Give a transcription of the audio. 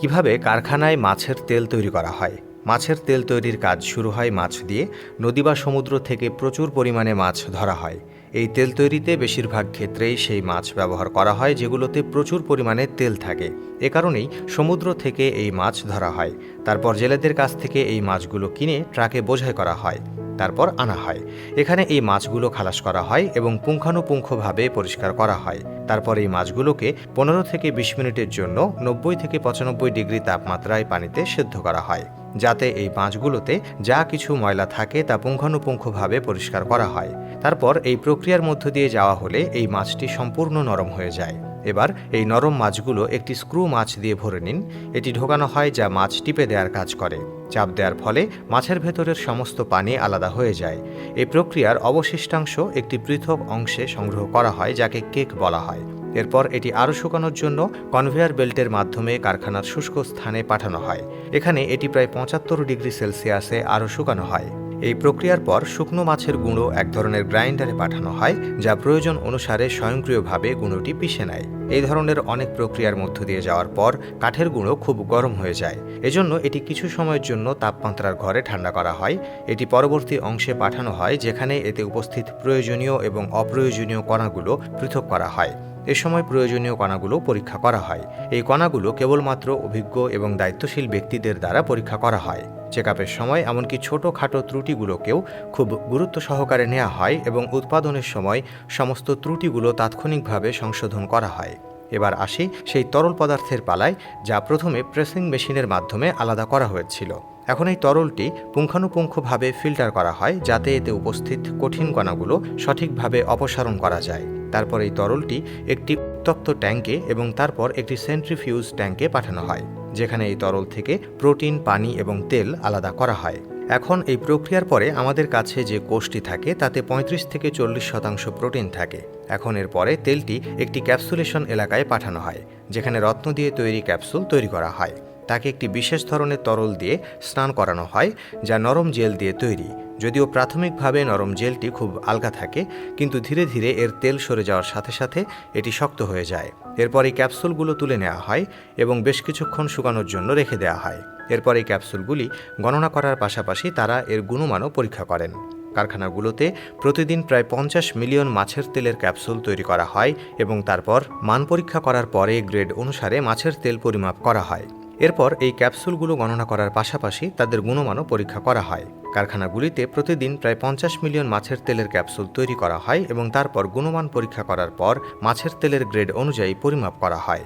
কীভাবে কারখানায় মাছের তেল তৈরি করা হয়? মাছের তেল তৈরির কাজ শুরু হয় মাছ দিয়ে। নদী বা সমুদ্র থেকে প্রচুর পরিমাণে মাছ ধরা হয়। এই তেল তৈরিতে বেশিরভাগ ক্ষেত্রেই সেই মাছ ব্যবহার করা হয়, যেগুলোতে প্রচুর পরিমাণে তেল থাকে। এ কারণেই সমুদ্র থেকে এই মাছ ধরা হয়। তারপর জেলেদের কাছ থেকে এই মাছগুলো কিনে ট্রাকে বোঝাই করা হয়। তারপর আনা হয়। এখানে এই মাছগুলো খালাস করা হয় এবং পুঙ্খানুপুঙ্খভাবে পরিষ্কার করা হয়। তারপর এই মাছগুলোকে পনেরো থেকে বিশ মিনিটের জন্য নব্বই থেকে পঁচানব্বই ডিগ্রি তাপমাত্রায় পানিতে সেদ্ধ করা হয়, যাতে এই মাছগুলোতে যা কিছু ময়লা থাকে তা পুঙ্খানুপুঙ্খভাবে পরিষ্কার করা হয়। তারপর এই প্রক্রিয়ার মধ্য দিয়ে যাওয়া হলে এই মাছটি সম্পূর্ণ নরম হয়ে যায়। এবার এই নরম মাছগুলো একটি স্ক্রু মাছ দিয়ে ভরে নিন। এটি ঢোকানো হয় যা মাছ টিপে দেওয়ার কাজ করে। চাপ দেওয়ার ফলে মাছের ভেতরের সমস্ত পানি আলাদা হয়ে যায়। এই প্রক্রিয়ার অবশিষ্টাংশ একটি পৃথক অংশে সংগ্রহ করা হয়, যাকে কেক বলা হয়। এরপর এটি আরও শুকানোর জন্য কনভেয়ার বেল্টের মাধ্যমে কারখানার শুষ্ক স্থানে পাঠানো হয়। এখানে এটি প্রায় পঁচাত্তর ডিগ্রি সেলসিয়াসে আরও শুকানো হয়। এই প্রক্রিয়ার পর শুকনো মাছের গুঁড়ো এক ধরনের গ্রাইন্ডারে পাঠানো হয়, যা প্রয়োজন অনুসারে স্বয়ংক্রিয়ভাবে গুঁড়োটি পিষে নেয়। এই ধরনের অনেক প্রক্রিয়ার মধ্য দিয়ে যাওয়ার পর কাঠের গুঁড়ো খুব গরম হয়ে যায়। এজন্য এটি কিছু সময়ের জন্য তাপমাত্রার ঘরে ঠান্ডা করা হয়। এটি পরবর্তী অংশে পাঠানো হয়, যেখানে এতে উপস্থিত প্রয়োজনীয় এবং অপ্রয়োজনীয় কণাগুলো পৃথক করা হয়। এ সময় প্রয়োজনীয় কণাগুলো পরীক্ষা করা হয়। এই কণাগুলো কেবলমাত্র অভিজ্ঞ এবং দায়িত্বশীল ব্যক্তিদের দ্বারা পরীক্ষা করা হয়। চেকআপের সময়, এমনকি ছোটোখাটো ত্রুটিগুলোকেও খুব গুরুত্ব সহকারে নেওয়া হয় এবং উৎপাদনের সময় সমস্ত ত্রুটিগুলো তাৎক্ষণিকভাবে সংশোধন করা হয়। এবার আসি সেই তরল পদার্থের পালায়, যা প্রথমে প্রেসিং মেশিনের মাধ্যমে আলাদা করা হয়েছিল। এখন এই তরলটি পুঙ্খানুপুঙ্খভাবে ফিল্টার করা হয়, যাতে এতে উপস্থিত কঠিন কণাগুলো সঠিকভাবে অপসারণ করা যায়। তারপর এই তরলটি একটি উত্তপ্ত ট্যাঙ্কে এবং তারপর একটি সেন্ট্রিফিউজ ট্যাঙ্কে পাঠানো হয়। যেখানে এই তরল থেকে প্রোটিন, পানি এবং তেল আলাদা করা হয়। এখন এই প্রক্রিয়ার পরে আমাদের কাছে যে কোষটি থাকে, তাতে ৩৫ থেকে চল্লিশ শতাংশ প্রোটিন থাকে। এখন এর পরে তেলটি একটি ক্যাপসুলেশন এলাকায় পাঠানো হয়, যেখানে রত্ন দিয়ে তৈরি ক্যাপসুল তৈরি করা হয়। তাকে একটি বিশেষ ধরনের তরল দিয়ে স্নান করানো হয়, যা নরম জেল দিয়ে তৈরি। যদিও প্রাথমিকভাবে নরম জেলটি খুব আলগা থাকে, কিন্তু ধীরে ধীরে এর তেল সরে যাওয়ার সাথে সাথে এটি শক্ত হয়ে যায়। এরপর এই ক্যাপসুলগুলো তুলে নেওয়া হয় এবং বেশ কিছুক্ষণ শুকানোর জন্য রেখে দেওয়া হয়। এরপর এই ক্যাপসুলগুলি গণনা করার পাশাপাশি তারা এর গুণমানও পরীক্ষা করেন। কারখানাগুলোতে প্রতিদিন প্রায় পঞ্চাশ মিলিয়ন মাছের তেলের ক্যাপসুল তৈরি করা হয় এবং তারপর মান পরীক্ষা করার পরে গ্রেড অনুসারে মাছের তেল পরিমাপ করা হয়। এরপর এই ক্যাপসুলগুলো গণনা করার পাশাপাশি তাদের গুণমানও পরীক্ষা করা হয়। কারখানাগুলিতে প্রতিদিন প্রায় পঞ্চাশ মিলিয়ন মাছের তেলের ক্যাপসুল তৈরি করা হয় এবং তারপর গুণমান পরীক্ষা করার পর মাছের তেলের গ্রেড অনুযায়ী পরিমাপ করা হয়।